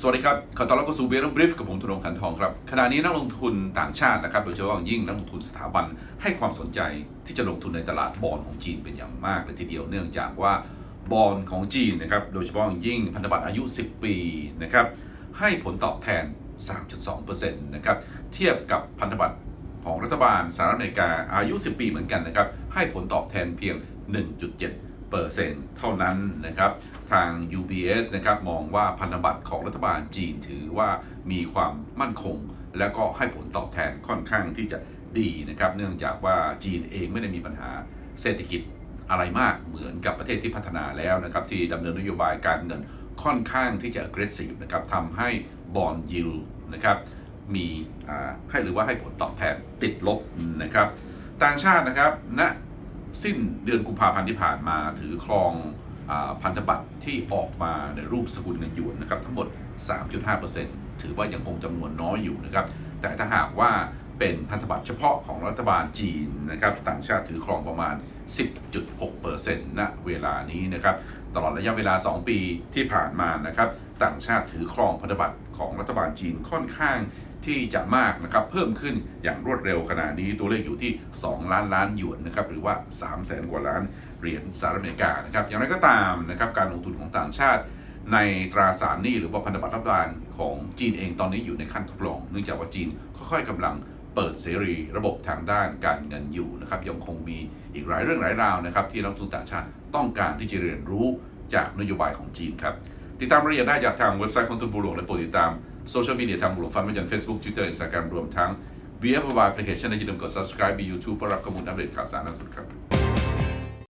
สวัสดีครับ ขอต้อนรับเข้าสู่เบรนบริฟกับผมธนงขันทองครับ ขณะนี้นักลงทุนต่างชาตินะครับ โดยเฉพาะอย่างยิ่งนักลงทุนสถาบันให้ความสนใจที่จะลงทุนในตลาดบอลของจีนเป็นอย่างมากเลยทีเดียว เนื่องจากว่าบอลของจีนนะครับ โดยเฉพาะอย่างยิ่งพันธบัตรอายุ 10 ปีนะครับ ให้ผลตอบแทน 3.2%นะครับ เทียบกับพันธบัตรของรัฐบาลสหรัฐอเมริกาอายุ 10 ปีเหมือนกันนะครับ ให้ผลตอบแทนเพียง 1.7 เปอร์เซ็นต์เท่านั้นนะครับ ทาง UBS นะครับมองว่าพันธบัตรของรัฐบาลจีนถือว่ามีความมั่นคง และก็ให้ผลตอบแทนค่อนข้างที่จะดีนะครับ เนื่องจากว่าจีนเองไม่ได้มีปัญหาเศรษฐกิจอะไรมากเหมือนกับประเทศที่พัฒนาแล้วนะครับ ที่ดำเนินนโยบายการเงินค่อนข้างที่จะ aggressive นะครับทำให้บอลยิลนะครับมีอ่าให้หรือว่าให้ผลตอบแทนติดลบนะครับ ต่างชาตินะครับณ สิ้นเดือนกุมภาพันธ์ที่ผ่านมา ถือครองอพันธบัตรที่ออกมาในรูปสกุลเงินหยวนนะครับทั้งหมด 3.5%ถือว่ายังคงจำนวนน้อยอยู่นะครับ แต่ถ้าหากว่าเป็นพันธบัตรเฉพาะของรัฐบาลจีนนะครับต่างชาติถือครองประมาณ 10.6%ณเวลานี้นะครับตลอดระยะเวลา 2 ปีที่ผ่านมานะครับต่างชาติถือครองพันธบัตรของรัฐบาลจีนค่อนข้าง ที่จะมากนะครับเพิ่มขึ้นอย่างรวดเร็วขณะนี้ตัวเลขอยู่ที่ 2 ล้านล้านหยวนนะครับหรือว่า 3 0 0แสนกว่าล้านเหรียญสหรัฐอเมริกานะครับอย่างไรก็ตามนะครับการลงทุนของต่างชาติ ในตราสารหนี้หรือว่าพันธบัตรรัฐบาลของจีนเองตอนนี้อยู่ในขั้นทดลอง เนื่องจากว่าจีนค่อยๆกำลังเปิดเสรีระบบทางด้านการเงินอยู่นะครับยังคงมีอีกหลายเรื่องหลายราวนะครับที่นักลงทุนต่างชาติต้องการที่จะเรียนรู้จากนโยบายของจีนครับติดตามรายละเอียดได้จากทางเว็บไซต์ของทุนบุหลวงและโปรดติดตาม โซเชียลมีเดียทางบุหลวงฟันไม่จัน Facebook Twitter Instagram รวมทั้ง VFY Application และอย่าลืมกด subscribe มี YouTube เพื่อรับข้อมูลอัปเดตข่าวสารล่าสุดครับ